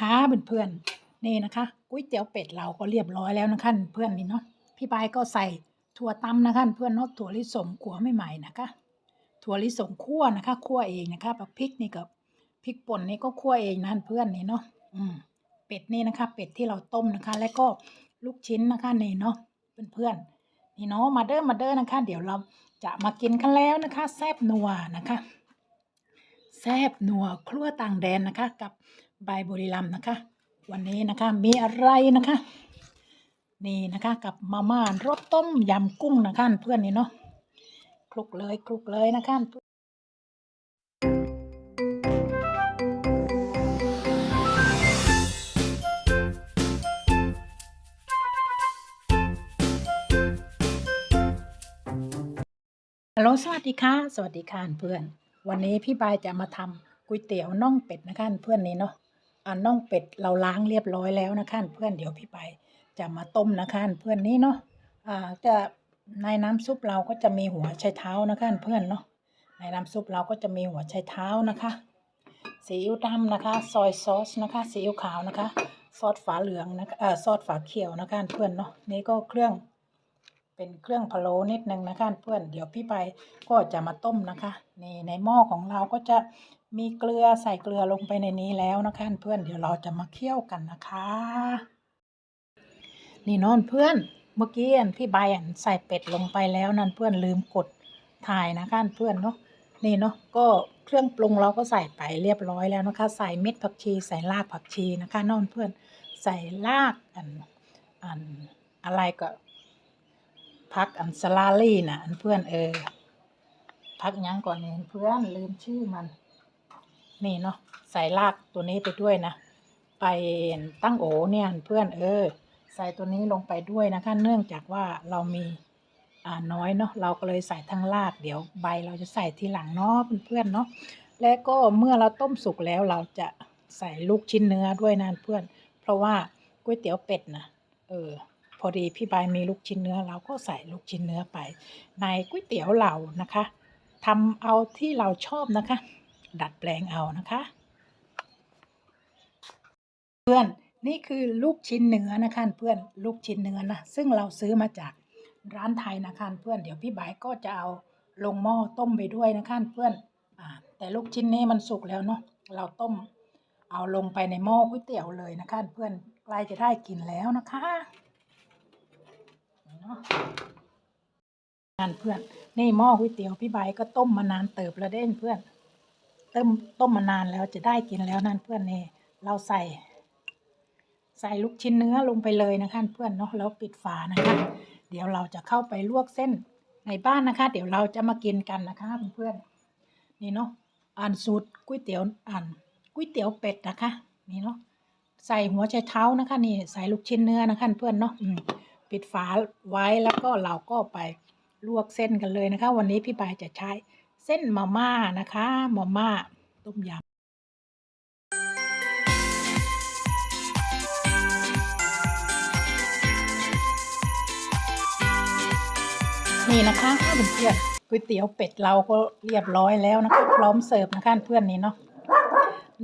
ค่ะเพื่อนๆนี่นะคะก๋วยเตี๋ยวเป็ดเราก็เรียบร้อยแล้วนะคะเพื่อนนี่เนาะพี่ปายก็ใส่ถั่วตำนะคะเพื่อนเนาะถั่วลิสงขัวใหม่ๆนะคะ ถั่วลิสงคั่วนะคะคั่วเองนะคะแบบพริกนี่กับพริกป่นนี่ก็คั่วเองนะเพื่อนนี่เนาะอืมเป็ดนี่นะคะ เป็ดที่เราต้มนะคะ แล้วก็ลูกชิ้นนะคะนี่เนาะเพื่อนๆนี่เนาะมาเด้อมาเด้อนะคะ เดี๋ยวเราจะมากินกันแล้วนะคะ แซบนัวนะคะ แซบนัวครัวต่างแดนนะคะกับ ใบบุรีรัมนะคะ วันนี้นะคะมีอะไรนะคะ นี่นะคะกับมาม่ารสต้มยำกุ้งนะคะเพื่อนนี่เนาะคลุกเลยคลุกเลยนะคะฮัลโหลสวัสดีค่ะ สวัสดีค่ะเพื่อน วันนี้พี่บายจะมาทำก๋วยเตี๋ยวน่องเป็ดนะคะเพื่อนนี้เนาะ อ่าน่องเป็ดเราล้างเรียบร้อยแล้วนะคะเพื่อนเดี๋ยวพี่บายจะมาต้มนะคะเพื่อนนี้เนาะอ่าจะในน้ำซุปเราก็จะมีหัวไชเท้านะคะเพื่อนเนาะในน้ำซุปเราก็จะมีหัวไชเท้านะคะซีอิ๊วดำนะคะ ซอยซอสนะคะซีอิ๊วขาวนะคะ ซอสฝาเหลืองนะคะเอ่อซอสฝาเขียวนะคะเพื่อนเนาะนี่ก็เครื่องเป็นเครื่องพะโล้นิดนึงนะคะเพื่อนเดี๋ยวพี่ไปก็จะมาต้มนะคะ นี่ในหม้อของเราก็จะ มีเกลือใส่เกลือลงไปในนี้แล้วนะคะเพื่อนเดี๋ยวเราจะมาเคี่ยวกันนะคะ นี่นอนเพื่อนเมื่อกี้พี่ใบอันใส่เป็ดลงไปแล้วนั่นเพื่อนลืมกดถ่ายนะคะเพื่อนเนาะนี่เนาะก็เครื่องปรุงเราก็ใส่ไปเรียบร้อยแล้วนะคะ ใส่เม็ดผักชีใส่รากผักชีนะคะนอนเพื่อนใส่รากอันอันอะไรก็พักอันสลาลี่นะอันเพื่อนเออพักยังก่อนเนี่ยเพื่อนลืมชื่อมัน นี่เนาะใส่รากตัวนี้ไปด้วยนะ ไปตั้งโอเนี่ยเพื่อนเออ ใส่ตัวนี้ลงไปด้วยนะคะ เนื่องจากว่าเรามีอ่าน้อยเนาะเราก็เลยใส่ทั้งรากเดี๋ยวใบเราจะใส่ทีหลังเนาะเพื่อนๆเนาะและก็เมื่อเราต้มสุกแล้วเราจะใส่ลูกชิ้นเนื้อด้วยนะเพื่อน เพราะว่าก๋วยเตี๋ยวเป็ดนะเออพอดีพี่บายมีลูกชิ้นเนื้อเราก็ใส่ลูกชิ้นเนื้อไป ในก๋วยเตี๋ยวเรานะคะทำเอาที่เราชอบนะคะ ดัดแปลงเอานะคะ เพื่อนนี่คือลูกชิ้นเนื้อนะคะเพื่อนลูกชิ้นเนื้อนะซึ่งเราซื้อมาจากร้านไทยนะคะเพื่อนเดี๋ยวพี่บายก็จะเอาลงหม้อต้มไปด้วยนะคะเพื่อนอแต่ลูกชิ้นนี้มันสุกแล้วเนาะเราต้มเอาลงไปในหม้อก๋วยเตี๋ยวเลยนะคะเพื่อนใกล้จะได้กินแล้วนะคะเนาะงานเพื่อนนี่หม้อก๋วยเตี๋ยวพี่ใบก็ต้มมานานเติบแล้วเด้นเพื่อน ต้มต้มมานานแล้วจะได้กินแล้วนั่นเพื่อนนี่เราใส่ ใส่ลูกชิ้นเนื้อลงไปเลยนะคะเพื่อนเนาะแล้วปิดฝานะคะ เดี๋ยวเราจะเข้าไปลวกเส้นในบ้านนะคะ เดี๋ยวเราจะมากินกันนะคะเพื่อนๆนี่เนาะอ่านสูตรก๋วยเตี๋ยวอ่านก๋วยเตี๋ยวเป็ดนะคะนี่เนาะใส่หัวไชเท้านะคะนี่ใส่ลูกชิ้นเนื้อนะคะเพื่อนเนาะปิดฝาไว้แล้วก็เราก็ไปลวกเส้นกันเลยนะคะ วันนี้พี่ปายจะใช้ เส้นมาม่านะคะมาม่าต้มยำนี่นะคะเพื่อนก๋วยเตี๋ยวเป็ดเราก็เรียบร้อยแล้วนะคะ พร้อมเสิร์ฟนะคะเพื่อนนี่เนาะ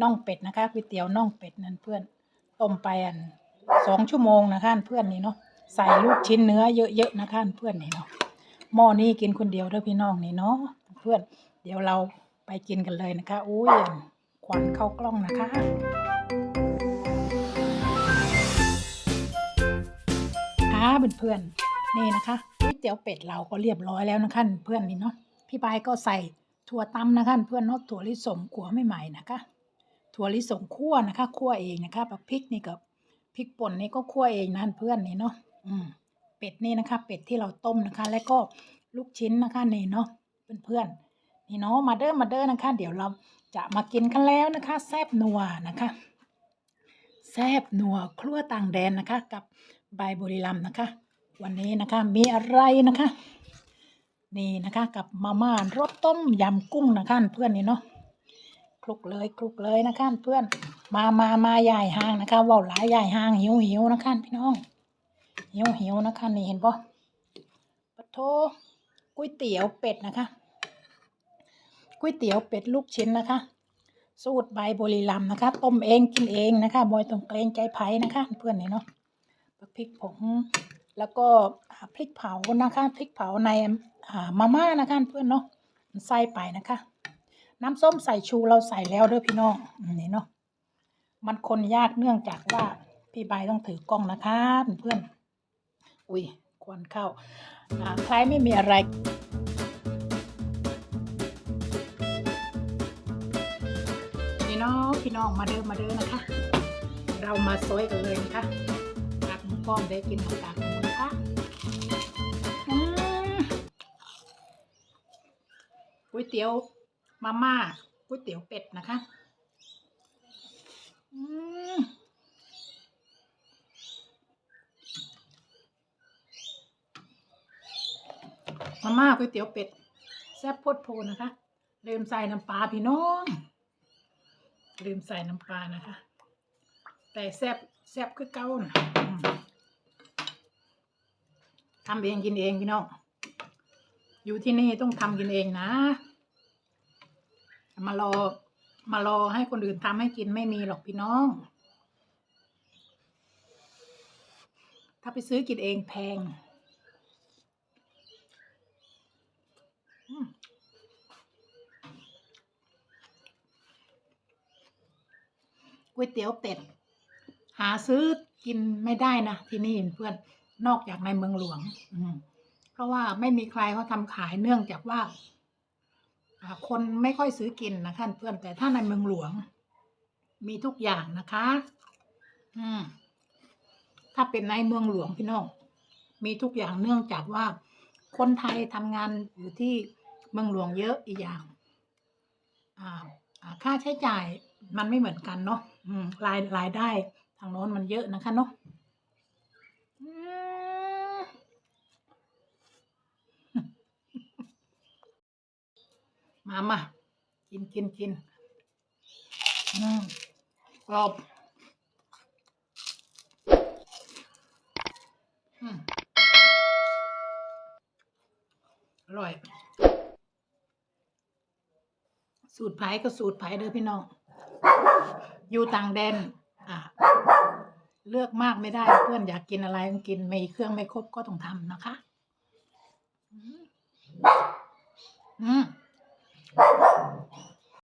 น่องเป็ดนะคะก๋วยเตี๋ยวน่องเป็ดนั่นเพื่อนต้มไปอันสองชั่วโมงนะคะเพื่อนนี่เนาะใส่ลูกชิ้นเนื้อเยอะๆนะคะเพื่อนนี่เนาะหม้อนี้กินคนเดียวเด้อพี่น้องนี่เนาะ เพื่อนเดี๋ยวเราไปกินกันเลยนะคะ อุ้ยควันเข้ากล้องนะคะค่ะเพื่อนๆนี่นะคะก๋วยเตี๋ยวเป็ดเราก็เรียบร้อยแล้วนะคะเพื่อนนี่เนาะพี่ปายก็ใส่ถั่วตำนะคะ เพื่อนเนาะถั่วลิสงขัวใหม่ๆนะคะ ถั่วลิสงคั่วนะคะคั่วเองนะคะแบบพริกนี่กับพริกป่นนี่ก็คั่วเองนะเพื่อนนี่เนาะอืมเป็ดนี่นะคะ เป็ดที่เราต้มนะคะ แล้วก็ลูกชิ้นนะคะนี่เนาะ เพื่อนๆนี่เนาะมาเด้อมาเด้อนะคะ เดี๋ยวเราจะมากินกันแล้วนะคะแซบนัวนะคะแซบนัวครัวต่างแดนนะคะ กับใบบุรีรัมนะคะ วันนี้นะคะมีอะไรนะคะ นี่นะคะกับมาม่ารสต้มยำกุ้งนะคะเพื่อนนี่เนาะคลุกเลยคลุกเลยนะคะเพื่อนมามามาใหญ่ห้างนะคะว่าวหลายใหญ่ห้างหิวหิวนะคะพี่น้องหิวหิวนะคะนี่เห็นปะปะโท ก๋วยเตี๋ยวเป็ดนะคะก๋วยเตี๋ยวเป็ดลูกชิ้นนะคะ สูตรใบบุรีรัมนะคะ ต้มเองกินเองนะคะบอยต้องเกรงใจไผ่นะคะเพื่อนเนี่เนาะพริกผงแล้วก็พริกเผานะคะพริกเผาในมาม่านะคะเพื่อนเนาะใส่ไปนะคะ น้ำส้มใส่ชูเราใส่แล้วเด้อพี่น้องอืมนี่เนาะมันคนยากเนื่องจากว่าพี่ใบต้องถือกล้องนะคะเพื่อนอุ้ยควันเข้า อ่าใครไม่มีอะไรพี่น้องพี่น้องมาเดินมาเดินนะคะ เรามาซอยกันเลยนะคะกากหมูป้อมได้กินกับกากหมูนะคะอืมก๋วยเตี๋ยวมาม่าก๋วยเตี๋ยวเป็ดนะคะ อืม มาม่าก๋วยเตี๋ยวเป็ด แซ่บโพดโพนะคะ ลืมใส่น้ำปลาพี่น้อง ลืมใส่น้ำปลานะคะ แต่แซ่บแซ่บคือเก้านะทำเองกินเองพี่น้อง อยู่ที่นี่ต้องทำกินเองนะ มารอมารอให้คนอื่นทำให้กินไม่มีหรอกพี่น้อง ถ้าไปซื้อกินเองแพงอืม ก๋ วยเตี๋ยวเป็ด หาซื้อกินไม่ได้นะที่นี่เพื่อนนอกจากในเมืองหลวง อืมเพราะว่าไม่มีใครเขาทำขายเนื่องจากว่าคนไม่ค่อยซื้อกินนะคะเพื่อนแต่ถ้าในเมืองหลวง มีทุกอย่างนะคะ อืม ถ้าเป็นในเมืองหลวงพี่น้องมีทุกอย่างเนื่องจากว่าคนไทยทำงานอยู่ที่เมืองหลวงเยอะอีกอย่างอ่าค่าใช้จ่าย มันไม่เหมือนกันเนาะรายรายได้ทางโน้นมันเยอะนะคะเนาะมามากินกินกินกรอบอืมอร่อย สูตรไผ่ก็สูตรไผ่เด้อพี่น้อง อยู่ต่างแดนอะเลือกมากไม่ได้เพื่อนอยากกินอะไรก็กินไม่เครื่องไม่ครบก็ต้องทำนะคะ อืม